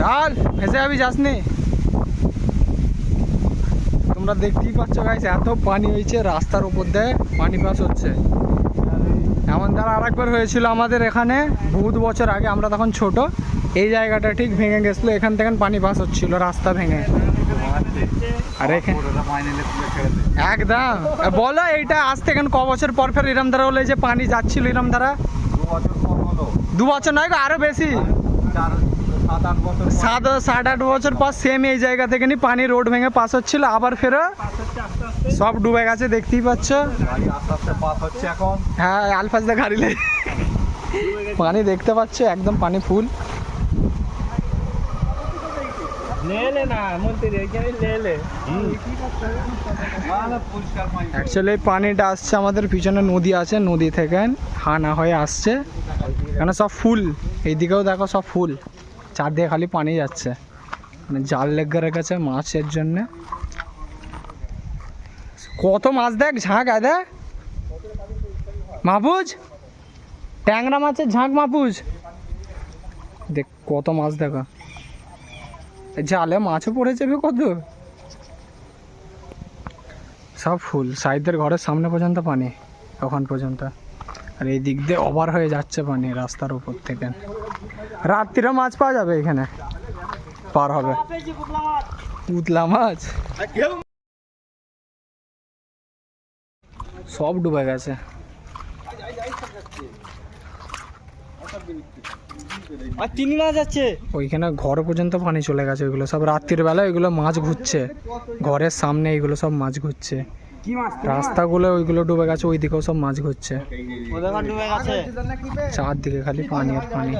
ঢাল ভেসে যাবি যাসনি? তোমরা দেখতেই পাচ্ছ গাইস এত পানি হয়েছে রাস্তার উপর দিয়ে পানি পাস হচ্ছে। এমন দ্বারা আরেকবার হয়েছিল আমাদের এখানে, বহুত বছর আগে, আমরা তখন ছোট। এই জায়গাটা ঠিক ভেঙে গেছিল, এখান থেকে পানি পাস হচ্ছিল, রাস্তা ভেঙে। আর একদম। বলো, এইটা আজ থেকে ক বছর পর ফের এরম ধারা হলে যে পানি যাচ্ছিল এরম ধারা দু বছর নয় গো, আরও বেশি। সাত সাত আট বছর পর সেম এই জায়গা থেকে নি পানি রোড ভেঙে পাস হচ্ছিল আবার ফেরো। সব ডুবে গেছে দেখতেই পাচ্ছ। হ্যাঁ আলফাজ দা গাড়ি পানি দেখতে পাচ্ছ একদম পানি ফুল অ্যাকচুয়ালি পানিটা আসছে আমাদের পিছনে নদী আছে নদী থেকে হানা হয়ে আসছে। এখানে সব ফুল এইদিকেও দেখো সব ফুল। চারদিকে খালি পানি যাচ্ছে। মানে জাল লেগে রেখেছে মাছের জন্যে। কত মাছ দেখ ঝাঁক আদে। মাহফুজ? ট্যাংরা মাছের ঝাঁক মাহফুজ? দেখ কত মাছ দেখো। জালে মাছও পড়ে যাবে কত সব ফুল সাইডের ঘরের সামনে পর্যন্ত পানি ওখান পর্যন্ত। আর এই দিক দিয়ে ওভার হয়ে যাচ্ছে পানি রাস্তার উপর থেকে। রাত্রিরে মাছ পাওয়া যাবে এখানে। পার হবে। পুতলা মাছ? সব ডুবে গেছে। আর তিন মাছ আছে। ওইখানে ঘর পর্যন্ত পানি চলে গেছে ওইগুলো সব রাত্রির বেলা ওইগুলো মাছ ঘুরছে। ঘরের সামনে এইগুলো সব মাছ ঘুরছে। রাস্তাগুলো ওইগুলো ডুবে গেছে ওইদিকেও সব মাছ ঘুরছে। চারদিকে খালি পানি আর পানি।